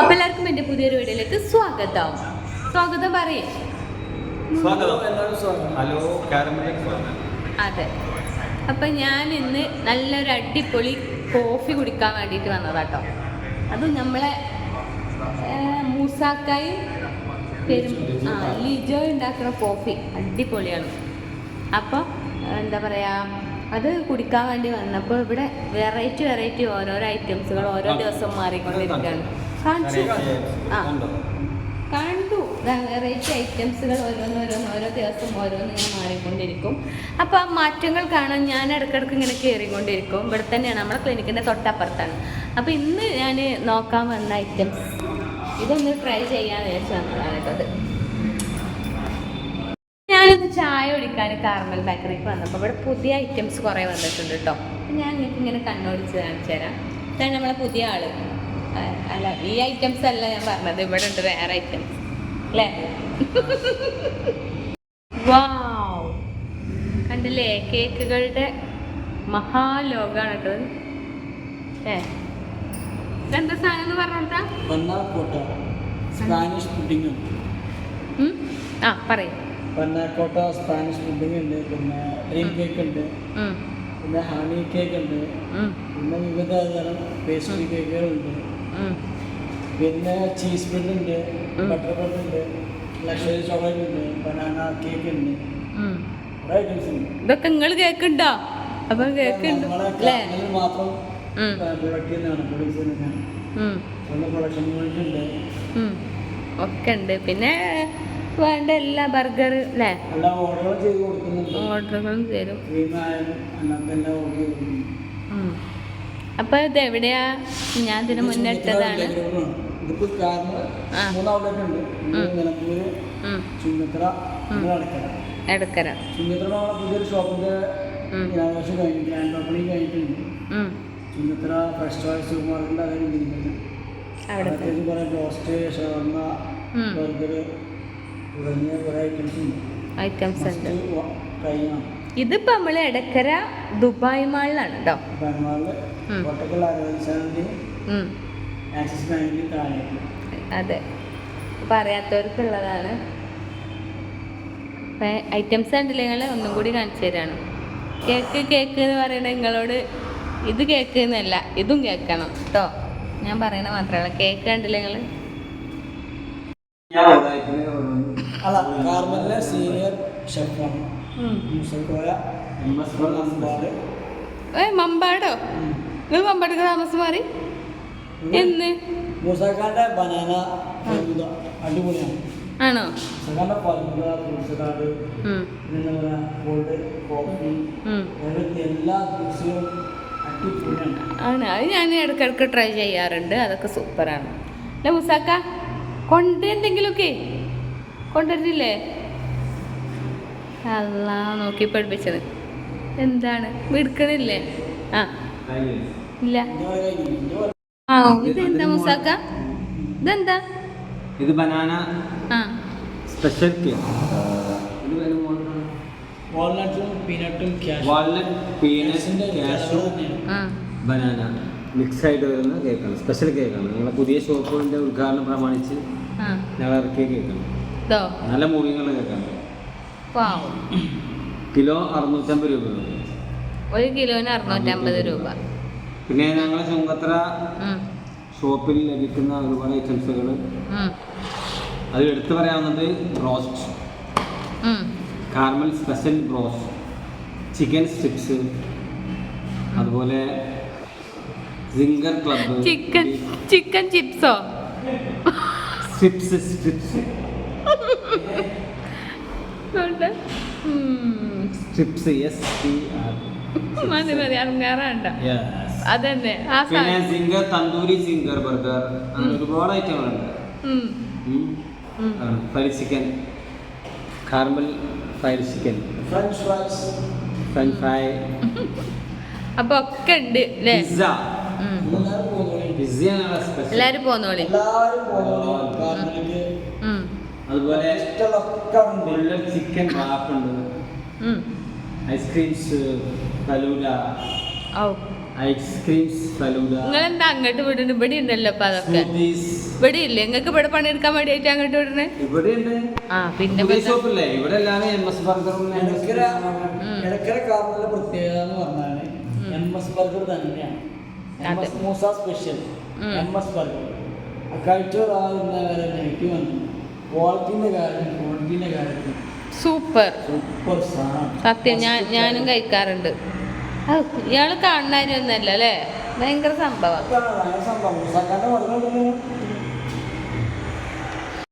അപ്പൊ എല്ലാവർക്കും എന്റെ പുതിയൊരു വീഡിയോയിലേക്ക് സ്വാഗതം. സ്വാഗതം പറയേ. സ്വാഗതം. എല്ലാവരും സ്വാഗതം. ഹലോ കാരമലേക്ക് സ്വാഗതം. അതെ. അപ്പൊ ഞാൻ ഇന്ന് നല്ലൊരു അടിപൊളി കോഫി കുടിക്കാൻ വേണ്ടിട്ട് വന്നതാട്ടോ. അത് നമ്മളെ മൂസാക്കായി മൂസാക്കായും പെരും ആ ലിജോ ഉണ്ടാക്കുന്ന കോഫി. അടിപൊളിയാണ്. അപ്പോൾ എന്താ പറയുക അത് കുടിക്കാൻ വേണ്ടി വന്നപ്പോൾ ഇവിടെ വെറൈറ്റി വെറൈറ്റി ഓരോരോ ഐറ്റംസുകൾ ഓരോ ദിവസം മാറിക്കൊണ്ടിരിക്കുകയാണ്. കാണിച്ചു. ആ. കണ്ടു. വെറൈറ്റി ഐറ്റംസുകൾ ഓരോന്നോരോന്ന് ഓരോ ദിവസം ഓരോന്ന് ഇങ്ങനെ മാറിക്കൊണ്ടിരിക്കും. അപ്പോൾ ആ മാറ്റങ്ങൾ കാണാൻ ഞാൻ ഇടയ്ക്കിടയ്ക്ക് ഇങ്ങനെ കയറിക്കൊണ്ടിരിക്കും ഇവിടെ തന്നെയാണ് നമ്മുടെ ക്ലിനിക്കിന്റെ തൊട്ടപ്പുറത്താണ്. അപ്പോൾ ഇന്ന് ഞാൻ നോക്കാൻ വന്ന ഐറ്റംസ്. ഇതൊന്ന് ട്രൈ ചെയ്യാൻ വിചാരിച്ചു വന്നതാണ് കേട്ടോ അത് ഞാനിന്ന് ചായ കുടിക്കാൻ കാർമൽ ബേക്കറിക്ക് വന്നപ്പോൾ ഇവിടെ പുതിയ ഐറ്റംസ് കുറേ വന്നിട്ടുണ്ട് കേട്ടോ. ഞാൻ നിങ്ങൾക്ക് ഇങ്ങനെ കണ്ണോടിച്ച് കാണിച്ചു തരാം. ഇതാണ് നമ്മളെ പുതിയ ആൾ. അല്ല ഈ ഐറ്റംസ് അല്ല ഞാൻ പറഞ്ഞത്. ഇവിടെ ഉണ്ട് വേറെ ഐറ്റംസ് അല്ലേ? വാവ് കണ്ടില്ലേ? കേക്കുകളുടെ മഹാലോകാണ് കേട്ടത് ഏ ഇതെന്താ സാധനം എന്ന് പറഞ്ഞോട്ടാ സ്പാനിഷ് പുഡിംഗ്? ആ പറയും. പന്നാക്കോട്ട സ്പാനിഷ് പുഡിംഗ് ഉണ്ട്. പിന്നെ ഡ്രീം കേക്ക് ഉണ്ട്. പിന്നെ ഹണി കേക്ക് ഉണ്ട്. പിന്നെ വിവിധ തരം പേസ്ട്രി കേക്കുകളുണ്ട് പിന്നെ ചീസ് ബ്രെഡ് ഉണ്ട് ബട്ടർ ബ്രെഡ് ഉണ്ട് ലക്ഷറി ചോക്ലേറ്റ് ഉണ്ട് ബനാന കേക്ക് ഉണ്ട്. കുറേ ഐറ്റംസ് ഉണ്ട്. ഇതൊക്കെ നിങ്ങൾ കേക്കുണ്ടോ? അപ്പൊ കേക്കുണ്ട്. മാത്രം. പ്രൊഡക്റ്റ് പ്രൊഡ്യൂസ് പ്രൊഡക്ഷൻ യൂണിറ്റ് ഉണ്ട്. ഒക്കെ ഉണ്ട്. പിന്നെ വേണ്ട എല്ലാ ബർഗർ അല്ലേ ഓർഡറുകളും ചെയ്ത് കൊടുക്കുന്നുണ്ട്. ഓർഡറുകളും തരും അപ്പൊ ഇത് എവിടെയാ ഞാൻ ഇതിന് മുന്നേ ഇട്ടതാണ് ഇതിപ്പോ കാരണം ആ. മൂന്ന് ഔട്ട്ലെറ്റ് ഉണ്ട് ഒന്ന് ഉം. നിലമ്പൂര് ഉം. ചുങ്കത്തറ ഉം. പിന്നെ എടുക്കര ചുങ്കത്തറ നമ്മളെ പുതിയൊരു ഷോപ്പിന്റെ ഉം. ഇനാഘോഷം കഴിഞ്ഞു ഗ്രാൻഡ് ഓപ്പണിംഗ് കഴിഞ്ഞിട്ടുണ്ട് ഉം. ചുങ്കത്തറ ചോയ്സ് സൂപ്പർ മാർക്കറ്റിന്റെ അവിടെ തന്നെ. അത്യാവശ്യം കുറേ ബ്രോസ്റ്റ് ഷവർമ്മ ഉം. ബർഗർ തുടങ്ങിയ കുറേ ഐറ്റംസ് ഉണ്ട് നമ്മൾ ഇതിപ്പോ നമ്മൾ എടക്കര ദുബായ് മാളിലാണ് കേട്ടോ അതെ. പറയാത്തവർക്കുള്ളതാണ് അറിയാത്തവർക്കുള്ളതാണ്. ഐറ്റംസ് കണ്ടില്ല നിങ്ങൾ ഒന്നും കൂടി കാണിച്ചു തരാണ്. കേക്ക് കേക്ക് എന്ന് പറയുന്നത് നിങ്ങളോട് ഇത് കേക്ക് എന്നല്ല ഇതും കേൾക്കണം കേട്ടോ ഞാൻ പറയണ മാത്രമല്ല കേക്ക് കണ്ടില്ല നിങ്ങൾ അല്ല കാർമലിലെ സീനിയർ ഷെഫാണ്. ഏ മമ്പാടോ? നിങ്ങൾ മമ്പാടക്ക് താമസം മാറി എന്ന്? ബനാന അടിപൊളിയാണ്. ആണോ? ആണ്. അത് ഞാൻ ഇടയ്ക്കിടയ്ക്ക് ട്രൈ ചെയ്യാറുണ്ട്. അതൊക്കെ സൂപ്പറാണ് അല്ല മുസാക്ക കൊണ്ട് എന്തെങ്കിലുമൊക്കെ കൊണ്ടുവരുന്നില്ലേ? അല്ല നോക്കി പഠിപ്പിച്ചത്. എന്താണ്? എടുക്കണില്ലേ ആ. ഇല്ല. ആ ഇതെന്താ മുസാക്ക? ഇതെന്താ? ഇത് ബനാന ആ. സ്പെഷ്യൽ കേക്ക് വാൾനട്ടും പീനട്ടും ക്യാഷ്. വാൾനട്ട് പീനട്ട് കാഷ്യൂ ആ. ബനാന. മിക്സ് ആയിട്ട് വരുന്ന കേക്കാണ്. സ്പെഷ്യൽ കേക്കാണ്. നിങ്ങളെ പുതിയ ഷോപ്പിന്റെ ഉദ്ഘാടനം പ്രമാണിച്ച് ആ. ഞങ്ങൾ ഇറക്കിയ കേക്കാണ്. നല്ല മൂവിങ്ങുള്ള കേക്കാണ്. വാവ് കിലോ അറുന്നൂറ്റമ്പത് രൂപ. ഒരു കിലോന് അറുന്നൂറ്റമ്പത് രൂപ. പിന്നെ ഞങ്ങളെ ചുങ്കത്തറ ഷോപ്പിൽ ലഭിക്കുന്ന ഒരുപാട് ഐറ്റംസുകൾ അത് എടുത്തു പറയാവുന്നത് broast. Caramel special broast chicken sticks. അതുപോലെ സിംഗർ ക്ലബ് ചിക്കൻ ചിക്കൻ ചിപ്സോ? സ്റ്റിപ്സ് ഉം. സ്ട്രിപ്സ് എസ് ടി ആർ മതി മതി അറങ്ങാറാണ്ട അതന്നെ. ആ പിന്നെ സിംഗർ തന്തൂരി സിംഗർ ബർഗർ അങ്ങനെ ഒരുപാട് ഐറ്റങ്ങളുണ്ട്. Fried chicken caramel fried chicken French fries French fry അപ്പൊ ഒക്കെ ഉണ്ട് അല്ലേ പിസ്സ പിസ്സയാണ് സ്പെഷ്യൽ എല്ലാരും പോന്നോളി അതുപോലെ ഇഷ്ടമൊക്കെ ഉണ്ട്. ചിക്കൻ വാപ്പുണ്ട് ഉണ്ട്. ഐസ്ക്രീംസ് ഫലൂഡ ഔ. ഐസ്ക്രീംസ് നിങ്ങളെന്താ അങ്ങോട്ട് വിടുന്നു ഇവിടെ ഉണ്ടല്ലോ അപ്പൊ അതൊക്കെ. ഇവിടെ ഇല്ലേ? നിങ്ങൾക്ക് ഇവിടെ പണിയെടുക്കാൻ വേണ്ടിയിട്ട് അങ്ങോട്ട് വിടണേ? ഇവിടെയുണ്ട് ആ പിന്നെ ഷോപ്പില്ലേ ഇവിടെ എല്ലാവരും എം എസ് ബർഗറും ഇടക്കര ഇടക്കര കാറിനുള്ള പ്രത്യേകത എന്ന് പറഞ്ഞാൽ എം എസ് ബർഗർ തന്നെയാണ്. എം എസ് മൂസ സ്പെഷ്യൽ ഉം. എം എസ് ബർഗർ എനിക്ക് വന്നു. കാര്യം കാര്യത്തിൽ. സൂപ്പർ. സൂപ്പർ സാധനം. സത്യം ഞാൻ ഞാനും കഴിക്കാറുണ്ട്. ഇയാൾ കാണുന്നതിനൊന്നല്ല അല്ലേ? ഭയങ്കര സംഭവം. സംഭവം.